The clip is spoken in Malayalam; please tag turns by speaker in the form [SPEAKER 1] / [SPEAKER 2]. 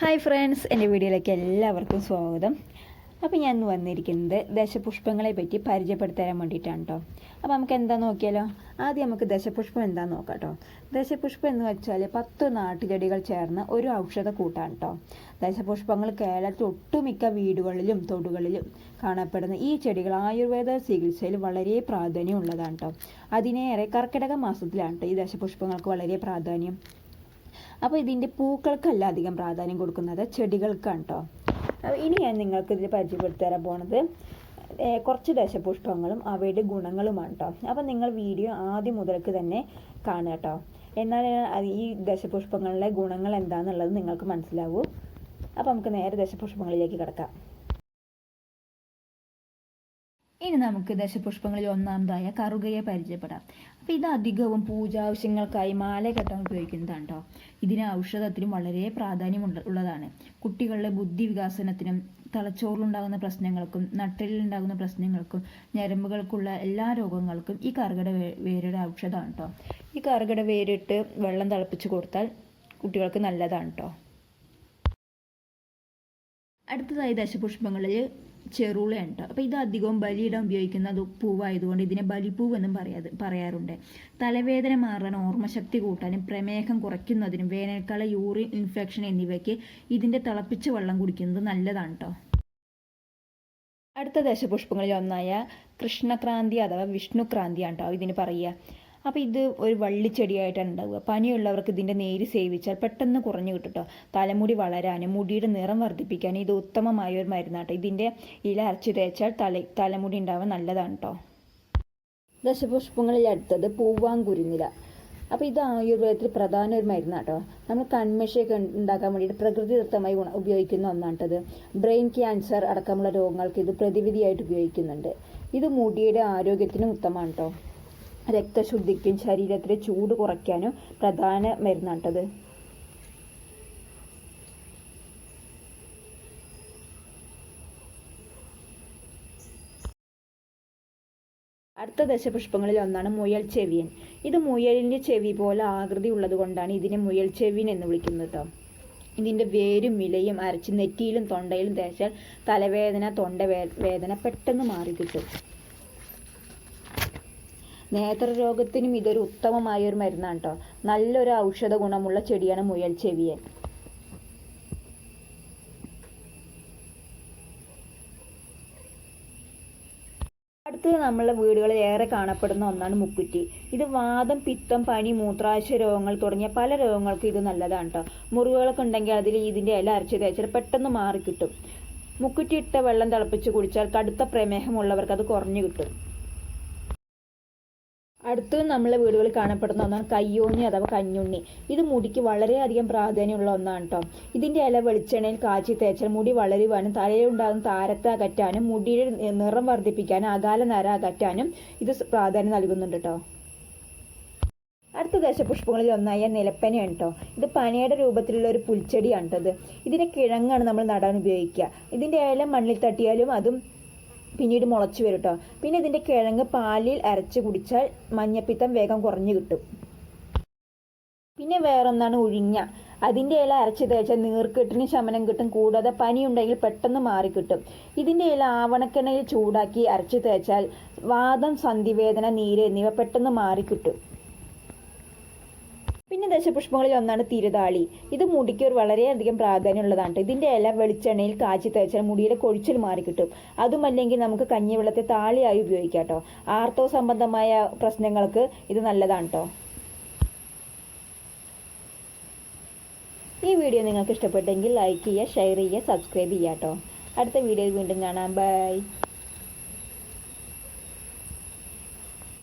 [SPEAKER 1] ഹായ് ഫ്രണ്ട്സ് എന്റെ വീഡിയോയിലേക്ക് എല്ലാവർക്കും സ്വാഗതം. അപ്പോൾ ഞാൻ ഇന്ന് വന്നിരിക്കുന്നത് ദശപുഷ്പങ്ങളെ പറ്റി പരിചയപ്പെടുത്താൻ വേണ്ടിയിട്ടാണ് കേട്ടോ അപ്പോൾ നമുക്ക് എന്താ നോക്കിയാലോ? ആദ്യം നമുക്ക് ദശപുഷ്പം എന്താന്ന് നോക്കാം കേട്ടോ ദശപുഷ്പം എന്ന് വെച്ചാൽ പത്ത് നാട്ടുചെടികൾ ചേർന്ന ഒരു ഔഷധ കൂട്ടാണ് കേട്ടോ ദശപുഷ്പങ്ങൾ കേരളത്തിൽ ഒട്ടുമിക്ക വീടുകളിലും തൊടുകളിലും കാണപ്പെടുന്ന ഈ ചെടികൾ ആയുർവേദ ചികിത്സയിൽ വളരെ പ്രാധാന്യമുള്ളതാണ് കേട്ടോ അതിനേറെ കർക്കിടക മാസത്തിലാണ് കേട്ടോ ഈ ദശപുഷ്പങ്ങൾക്ക് വളരെ പ്രാധാന്യം. അപ്പോൾ ഇതിന്റെ പൂക്കൾക്കല്ല അധികം പ്രാധാന്യം കൊടുക്കുന്നത് ചെടികൾക്കാണ് കേട്ടോ ഇനി ഞാൻ നിങ്ങൾക്ക് ഇതിൽ പരിചയപ്പെടുത്തി തരാൻ പോണത്. കുറച്ച് ദശപുഷ്പങ്ങളും അവയുടെ ഗുണങ്ങളുമാണ് കേട്ടോ അപ്പോൾ നിങ്ങൾ വീഡിയോ ആദ്യം മുതൽക്ക് തന്നെ കാണുക കേട്ടോ എന്നാൽ ഈ ദശപുഷ്പങ്ങളിലെ ഗുണങ്ങൾ എന്താണെന്നുള്ളത് നിങ്ങൾക്ക് മനസ്സിലാവൂ. അപ്പോൾ നമുക്ക് നേരെ ദശപുഷ്പങ്ങളിലേക്ക് കിടക്കാം. ഇനി നമുക്ക് ദശപുഷ്പങ്ങളിൽ ഒന്നാമതായ കറുകയെ പരിചയപ്പെടാം. അപ്പോൾ ഇത് അധികവും പൂജാവശ്യങ്ങൾക്കായി മാല കെട്ടാൻ ഉപയോഗിക്കുന്നതാണ് കേട്ടോ ഇതിന് ഔഷധത്തിനും വളരെ പ്രാധാന്യം ഉള്ളതാണ്. കുട്ടികളുടെ ബുദ്ധി വികാസനത്തിനും തലച്ചോറിലുണ്ടാകുന്ന പ്രശ്നങ്ങൾക്കും നട്ടലിലുണ്ടാകുന്ന പ്രശ്നങ്ങൾക്കും ഞരമ്പുകൾക്കുള്ള എല്ലാ രോഗങ്ങൾക്കും ഈ കറുകട വേരുടെ ഔഷധമാണ് കേട്ടോ ഈ കറുകട വേരിട്ട് വെള്ളം തിളപ്പിച്ച് കൊടുത്താൽ കുട്ടികൾക്ക് നല്ലതാണ് കേട്ടോ അടുത്തതായി ദശപുഷ്പങ്ങളിൽ ചെറുളയാണ് കേട്ടോ അപ്പോൾ ഇത് അധികവും ബലിയിടാൻ ഉപയോഗിക്കുന്ന പൂവായതുകൊണ്ട് ഇതിനെ ബലിപ്പൂവ് എന്നും പറയാത് പറയാറുണ്ട്. തലവേദന മാറാൻ ഓർമ്മശക്തി കൂട്ടാനും പ്രമേഹം കുറയ്ക്കുന്നതിനും വേനൽക്കാല യൂറിൻ ഇൻഫെക്ഷൻ എന്നിവയ്ക്ക് ഇതിന്റെ തിളപ്പിച്ച വെള്ളം കുടിക്കുന്നത് നല്ലതാണ് കേട്ടോ അടുത്ത ദശപുഷ്പങ്ങളിൽ ഒന്നായ കൃഷ്ണക്രാന്തി അഥവാ വിഷ്ണുക്രാന്തിയാണ് കേട്ടോ ഇതിന് പറയുക. അപ്പോൾ ഇത് ഒരു വള്ളിച്ചെടിയായിട്ടാണ് ഉണ്ടാവുക പനിയുള്ളവർക്ക് ഇതിന്റെ നേര് സേവിച്ചാൽ പെട്ടെന്ന് കുറഞ്ഞു കിട്ടും കേട്ടോ തലമുടി വളരാനും മുടിയുടെ നിറം വർദ്ധിപ്പിക്കാനും ഇത് ഉത്തമമായ ഒരു മരുന്നാട്ടോ. ഇതിന്റെ ഇല അരച്ച് തേച്ചാൽ തല തലമുടി ഉണ്ടാവാൻ നല്ലതാണ് കേട്ടോ ദശപുഷ്പങ്ങളിൽ അടുത്തത് പൂവാങ്കുരുന്നില. അപ്പോൾ ഇത് ആയുർവേദത്തിൽ പ്രധാന ഒരു മരുന്നാണ് മരുന്നാട്ടോ. നമ്മൾ കൺമിഷയൊക്കെ ഉണ്ടാക്കാൻ വേണ്ടിയിട്ട് പ്രകൃതിദത്തമായി ഗുണ ഉപയോഗിക്കുന്ന ഒന്നാണിട്ടത്. ബ്രെയിൻ ക്യാൻസർ അടക്കമുള്ള രോഗങ്ങൾക്ക് ഇത് പ്രതിവിധിയായിട്ട് ഉപയോഗിക്കുന്നുണ്ട്. ഇത് മുടിയുടെ ആരോഗ്യത്തിനും ഉത്തമമാണ് കേട്ടോ രക്തശുദ്ധിക്കും ശരീരത്തിലെ ചൂട് കുറയ്ക്കാനും പ്രധാന മരുന്നാട്ടത്. അടുത്ത ദശപുഷ്പങ്ങളിൽ ഒന്നാണ് മുയൽ ചെവിയൻ. ഇത് മുയലിന്റെ ചെവി പോലെ ആകൃതി ഉള്ളതുകൊണ്ടാണ് ഇതിനെ മുയൽ ചെവിയൻ എന്ന് വിളിക്കുന്നത് കേട്ടോ ഇതിന്റെ വേരും ഇലയും അരച്ച് നെറ്റിയിലും തൊണ്ടയിലും തേച്ചാൽ തലവേദന തൊണ്ട വേദന പെട്ടെന്ന് മാറി കിട്ടും. നേത്രരോഗത്തിനും ഇതൊരു ഉത്തമമായ ഒരു മരുന്നാണ് കേട്ടോ നല്ലൊരു ഔഷധ ഗുണമുള്ള ചെടിയാണ് മുയൽ ചെവിയൻ. അടുത്തത് നമ്മളെ വീടുകളിൽ ഏറെ കാണപ്പെടുന്ന ഒന്നാണ് മുക്കുറ്റി. ഇത് വാദം പിത്തം പനി മൂത്രാശയ രോഗങ്ങൾ തുടങ്ങിയ പല രോഗങ്ങൾക്കും ഇത് നല്ലതാണ് കേട്ടോ മുറിവുകളൊക്കെ ഉണ്ടെങ്കിൽ അതിൽ ഇതിന്റെ ഇല അരച്ച് തേച്ചാൽ പെട്ടെന്ന് മാറിക്കിട്ടും. മുക്കുറ്റി ഇട്ട വെള്ളം തിളപ്പിച്ച് കുടിച്ചാൽ കടുത്ത പ്രമേഹമുള്ളവർക്ക് അത് കുറഞ്ഞു കിട്ടും. അടുത്തത് നമ്മളെ വീടുകളിൽ കാണപ്പെടുന്ന ഒന്നാണ് കയ്യോന്നി അഥവാ കഞ്ഞുണ്ണി. ഇത് മുടിക്ക് വളരെയധികം പ്രാധാന്യമുള്ള ഒന്നാണ് കേട്ടോ ഇതിന്റെ ഇല വെളിച്ചെണ്ണയിൽ കാച്ചി തേച്ചാൽ മുടി വളരുവാനും തലയിലുണ്ടാകുന്ന താരത്തെ അകറ്റാനും മുടിയുടെ നിറം വർദ്ധിപ്പിക്കാനും അകാല നര അകറ്റാനും ഇത് പ്രാധാന്യം നൽകുന്നുണ്ട് കേട്ടോ അടുത്ത ദശപുഷ്പങ്ങളിൽ ഒന്നായ നിലപ്പനയാണ് കേട്ടോ ഇത് പനയുടെ രൂപത്തിലുള്ള ഒരു പുൽച്ചെടിയാണ് കേട്ടോ ഇതിന്റെ കിഴങ്ങാണ് നമ്മൾ നടാൻ ഉപയോഗിക്കുക. ഇതിന്റെ ഇല മണ്ണിൽ തട്ടിയാലും അതും പിന്നീട് മുളച്ച് വരും കേട്ടോ പിന്നെ ഇതിന്റെ കിഴങ്ങ് പാലിൽ അരച്ച് കുടിച്ചാൽ മഞ്ഞപ്പിത്തം വേഗം കുറഞ്ഞു കിട്ടും. പിന്നെ വേറൊന്നാണ് ഉഴിഞ്ഞ. അതിന്റെ ഇല അരച്ച് തേച്ചാൽ നീർക്കെട്ടിന് ശമനം കിട്ടും. കൂടാതെ പനി ഉണ്ടെങ്കിൽ പെട്ടെന്ന് മാറിക്കിട്ടും. ഇതിന്റെ ഇല ആവണക്കെണ്ണയിൽ ചൂടാക്കി അരച്ച് തേച്ചാൽ വാദം സന്ധിവേദന നീര് എന്നിവ പെട്ടെന്ന് മാറിക്കിട്ടും. പിന്നെ ദശപുഷ്പങ്ങളിൽ ഒന്നാണ് തിരുതാളി. ഇത് മുടിക്ക് ഒരു വളരെയധികം പ്രാധാന്യമുള്ളതാണ് ഇതിന്റെ ഇല വെളിച്ചെണ്ണയിൽ കാച്ചി തേച്ചാൽ മുടിയുടെ കൊഴിച്ചിൽ മാറിക്കിട്ടും അതുമല്ലെങ്കിൽ നമുക്ക് കഞ്ഞിവെള്ളത്തെ താളിയായി ഉപയോഗിക്കാം കേട്ടോ ആർത്തവ സംബന്ധമായ പ്രശ്നങ്ങൾക്ക് ഇത് നല്ലതാണ് കേട്ടോ ഈ വീഡിയോ നിങ്ങൾക്ക് ഇഷ്ടപ്പെട്ടെങ്കിൽ ലൈക്ക് ചെയ്യുക ഷെയർ ചെയ്യുക സബ്സ്ക്രൈബ് ചെയ്യുക കേട്ടോ അടുത്ത വീഡിയോയിൽ വീണ്ടും കാണാം. ബൈ